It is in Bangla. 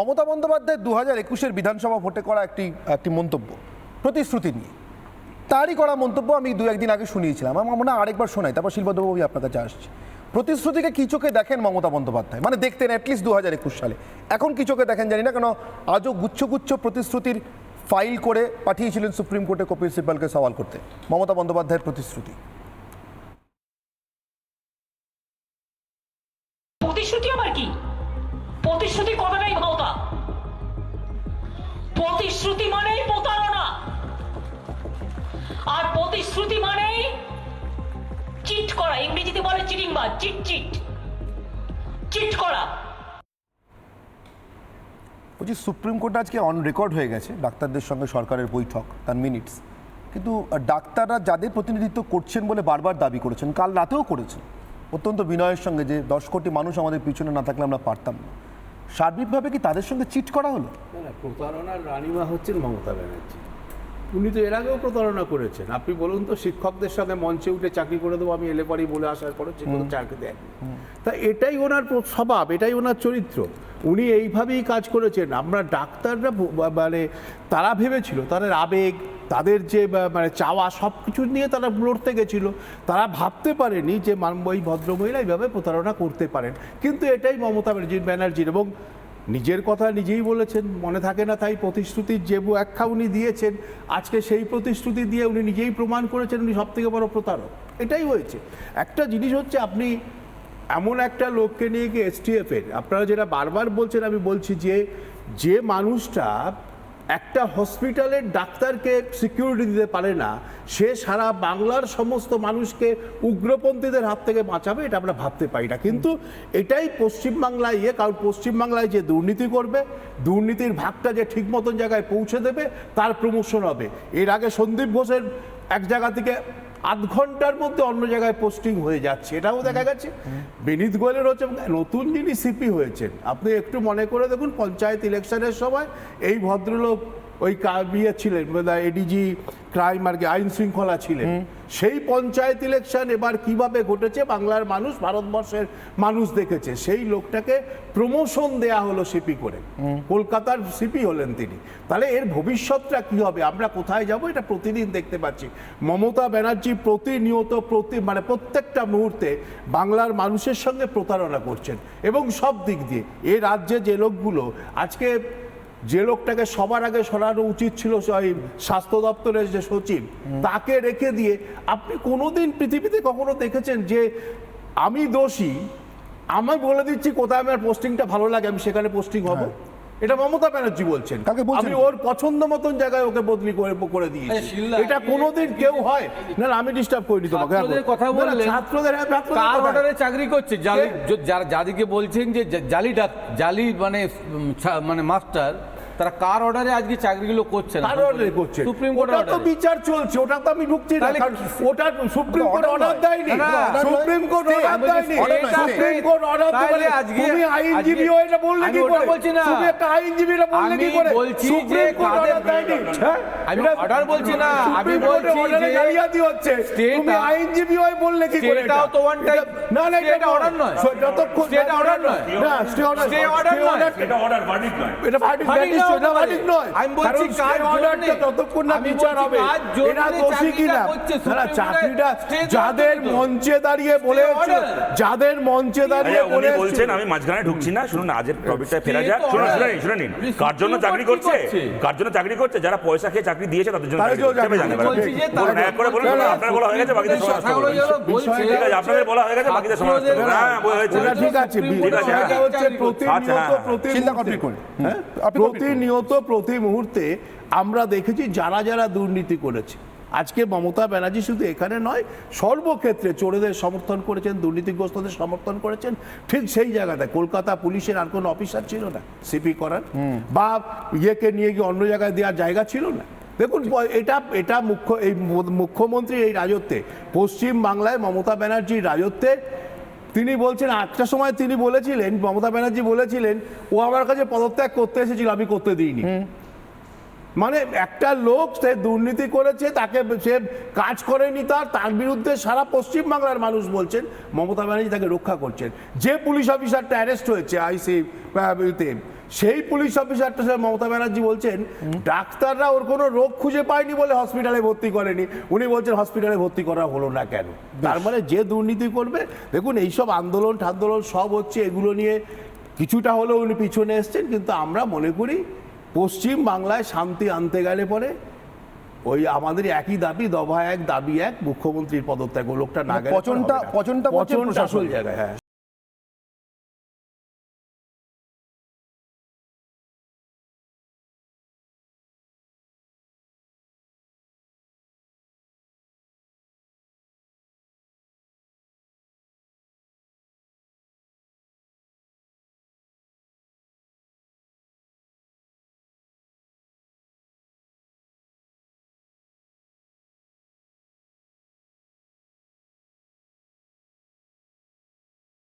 মমতা বন্দ্যোপাধ্যায় দু হাজার একুশের বিধানসভা ভোটে করা একটি একটি মন্তব্য, প্রতিশ্রুতি নিয়ে। তারই করা মন্তব্য আমি দু একদিন আগে শুনিয়েছিলাম। আমার মনে আরেকবার শোনাই, তারপর শিল্পদ্রব্য আপনার কাছে আসছে। প্রতিশ্রুতিকে কি চোখে দেখেন মমতা বন্দ্যোপাধ্যায়? মানে দেখতেন অ্যাটলিস্ট দু হাজার একুশ সালে। এখন কি চোখে দেখেন জানি না, কেন আজও গুচ্ছ গুচ্ছ প্রতিশ্রুতির ফাইল করে পাঠিয়েছিলেন সুপ্রিম কোর্টে কপিল সিব্বালকে সওয়াল করতে। মমতা বন্দ্যোপাধ্যায়ের প্রতিশ্রুতি। প্রতিশ্রুতি মানেই চিট করা ইংরেজিতে বলে চিটিং বা চিট চিট। চিট করা। বলছি সুপ্রিম কোর্ট আজকে অন রেকর্ড হয়ে গেছে ডাক্তারদের সঙ্গে সরকারের বৈঠক তার মিনিটস কিন্তু ডাক্তাররা যাদের প্রতিনিধিত্ব করছেন বলে বারবার দাবি করেছেন কাল রাতেও করেছেন। অত্যন্ত বিনয়ের সঙ্গে যে দশ কোটি মানুষ আমাদের পিছনে না থাকলে আমরা পারতাম না। সার্বিকভাবে কি তাদের সঙ্গে চিট করা হলো? না প্রতারণার রানিমা হচ্ছেন মমতা ব্যানার্জি। উনি তো এর আগেও প্রতারণা করেছেন। আপনি বলুন তো শিক্ষকদের সঙ্গে মঞ্চে উঠে চাকরি করে দেবো আমি এলে পরেই বলে আসার পরে যে কোনো চাকরি দেন তা এটাই ওনার স্বভাব এটাই ওনার চরিত্র। উনি এইভাবেই কাজ করেছেন। আমরা ডাক্তাররা মানে তারা ভেবেছিল তাদের আবেগ তাদের যে মানে চাওয়া সব কিছু নিয়ে তারা লড়তে গেছিল। তারা ভাবতে পারেনি যে মান- ওই ভদ্রমহিলা এইভাবে প্রতারণা করতে পারেন। কিন্তু এটাই মমতা ব্যানার্জির ব্যানার্জির এবং নিজের কথা নিজেই বলেছেন, মনে থাকে না তাই প্রতিশ্রুতির যে ব্যাখ্যা উনি দিয়েছেন। আজকে সেই প্রতিশ্রুতি দিয়ে উনি নিজেই প্রমাণ করেছেন উনি সবথেকে বড় প্রতারক। এটাই হয়েছে। একটা জিনিস হচ্ছে আপনি এমন একটা লোককে নিয়ে গিয়ে এসটিএফের আপনারা যেটা বারবার বলছেন, আমি বলছি যে যে মানুষটা একটা হসপিটালের ডাক্তারকে সিকিউরিটি দিতে পারে না, সে সারা বাংলার সমস্ত মানুষকে উগ্রপন্থীদের হাত থেকে বাঁচাবে এটা আমরা ভাবতে পারি না। কিন্তু এটাই পশ্চিমবাংলায় ইয়ে কারণ পশ্চিমবাংলায় যে দুর্নীতি করবে, দুর্নীতির ভাগটা যে ঠিক মতন জায়গায় পৌঁছে দেবে, তার প্রমোশন হবে। এর আগে সন্দীপ ঘোষের এক জায়গা থেকে আধ ঘণ্টার মধ্যে অন্য জায়গায় পোস্টিং হয়ে যাচ্ছে এটাও দেখা গেছে। বিনীত গোয়েলের হচ্ছে নতুন যিনি সিপি হয়েছেন আপনি একটু মনে করে দেখুন পঞ্চায়েত ইলেকশনের সময় এই ভদ্রলোক ওই ইয়ে ছিলেন এডিজি ক্রাইম আর আইন শৃঙ্খলা ছিলেন। সেই পঞ্চায়েত ইলেকশন এবার কীভাবে ঘটেছে বাংলার মানুষ ভারতবর্ষের মানুষ দেখেছে। সেই লোকটাকে প্রমোশন দেয়া হলো সিপি করে। কলকাতার সিপি হলেন তিনি। তাহলে এর ভবিষ্যৎটা কি হবে? আমরা কোথায় যাব? এটা প্রতিদিন দেখতে পাচ্ছি। মমতা ব্যানার্জি প্রতিনিয়ত প্রতি মানে প্রত্যেকটা মুহূর্তে বাংলার মানুষের সঙ্গে প্রতারণা করছেন। এবং সব দিক দিয়ে এ রাজ্যে যে লোকগুলো আজকে যে লোকটাকে সবার আগে সরানো উচিত ছিল স্বাস্থ্য দপ্তরের যে সচিব, তাকে রেখে দিয়ে আপনি কোনোদিন পৃথিবীতে কখনো দেখেছেন যে আমি দোষী, আমি বলে দিচ্ছি কোথায় আমার পোস্টিংটা ভালো লাগে, আমি সেখানে পোস্টিং হব? এটা মমতা ব্যানার্জি বলছেন। কাকে বলছেন? আমি ওর পছন্দ মতন জায়গায় ওকে বদলি করে করে দিয়েছি। এটা কোনোদিন কেউ হয়। না আমি ডিস্টার্ব করিনি তোমাকে কথা বললে না, বললেন। ছাত্রদের হ্যাঁ, ছাত্রদের কার অর্ডারে চাকরি করছে? জালি যাদেরকে বলছেন যে জালিটা জালি জালি মানে ছা- মানে মাস্টার তারা কার অর্ডারে আজকে চাকরিগুলো করছে না? কার অর্ডারে করছে? সুপ্রিম কোর্টের ওটা তো বিচার চলছে ওটা তো আমি ঢুকছি না কারণ ওটা সুপ্রিম কোর্ট অর্ডার দেয়নি। সুপ্রিম কোর্ট অর্ডার দেয়নি। সুপ্রিম কোর্ট অর্ডার দেবে আজকে- তুমি আইনজীবী হয়ে এটা বললে কি করে? বলছি না। তুমি একটা আইনজীবী এটা বললে আমি কি করে? বলছি যে সুপ্রিম কোর্ট কাদের- অর্ডার দেয়নি। হ্যাঁ? আমি এটা- order বলছি না, আমি বলছি যে জালিয়াতি হচ্ছে। তুমি আইনজীবী হয়ে বললে কি করে state এটা? তো type- এটা- না না এটা order নয়। যতক্ষণ state order নয়। না স্টে অর্ডার order নয়। এটা অর্ডার ভার্ডিক্ট নয়। এটা ভার্ডিক ভার্ডিক্ট নিশ্চয়ই হতে এটা পারে। ভার্ডিক নয়। আমি বলছি কারণ কার stay order জন্যে? টা যতক্ষণ না বিচার হবে এরা দোষী কিনা? তারা চাকরিটা যাদের মঞ্চে দাঁড়িয়ে বলে যাদের মঞ্চে দাঁড়িয়ে আচ্ছা, বলে বলছেন আমি মাঝখানে ঢুকছি না। শুনুন আজের টপিকটা ফেরা যাক। শুনুন শুনে নিন কার জন্য চাকরি করছে? কার জন্য চাকরি করছে? যারা পয়সা খেয়ে চাকরি দিয়েছে তাদের জন্য এক করে বলুন আপনার বলা হয়ে গেছে বাকিদের সমাজ ঠিক আছে আপনাদের বলা হয়ে গেছে বাকিদের সমাজ হ্যাঁ বলা হয়েছে ওটা ঠিক আছে ঠিক আছে, বিষয়টা হ্যাঁ। প্রতিনিয়ত প্রতিনিয়ত প্রতি মুহূর্তে আমরা দেখেছি যারা যারা দুর্নীতি করেছে। আজকে মমতা ব্যানার্জি শুধু এখানে নয় সর্বক্ষেত্রে চোরেদের সমর্থন করেছেন দুর্নীতিগ্রস্তদের সমর্থন করেছেন। ঠিক সেই জায়গাতে কলকাতা পুলিশের আর কোনো অফিসার ছিল না সিপি করার। বা ইয়েকে নিয়ে গিয়ে অন্য জায়গায় দেওয়ার জায়গা ছিল না। দেখুন এটা এটা মুখ্য এই মু- মুখ্যমন্ত্রী এই রাজত্বে পশ্চিম বাংলায় মমতা ব্যানার্জির রাজত্বে তিনি বলছেন একটা সময় তিনি বলেছিলেন মমতা ব্যানার্জি বলেছিলেন ও আমার কাছে পদত্যাগ করতে এসেছিল আমি করতে দিইনি। মানে একটা লোক সে দুর্নীতি করেছে তাকে সে কাজ করেনি তার তার বিরুদ্ধে সারা পশ্চিমবাংলার মানুষ বলছেন মমতা ব্যানার্জি তাকে রক্ষা করছেন। যে পুলিশ অফিসারটা অ্যারেস্ট হয়েছে আইসি সেই পুলিশ অফিসারটা স্যার মমতা ব্যানার্জি বলছেন ডাক্তাররা ওর কোনো রোগ খুঁজে পায়নি বলে হসপিটালে ভর্তি করেনি। উনি বলছেন হসপিটালে ভর্তি করা হলো না কেন? তার মানে যে দুর্নীতি করবে দেখুন এইসব আন্দোলন ঠান্দোলন সব হচ্ছে এগুলো নিয়ে কিছুটা হলেও উনি পিছনে এসছেন কিন্তু আমরা মনে করি পশ্চিম বাংলায় শান্তি আনতে গেলে পরে ওই আমাদের একই দাবি দফা এক দাবি এক মুখ্যমন্ত্রীর পদত্যাগ লোকটা না পচনটা পচনটা পচন পচনটা আসল জায়গায় হ্যাঁ।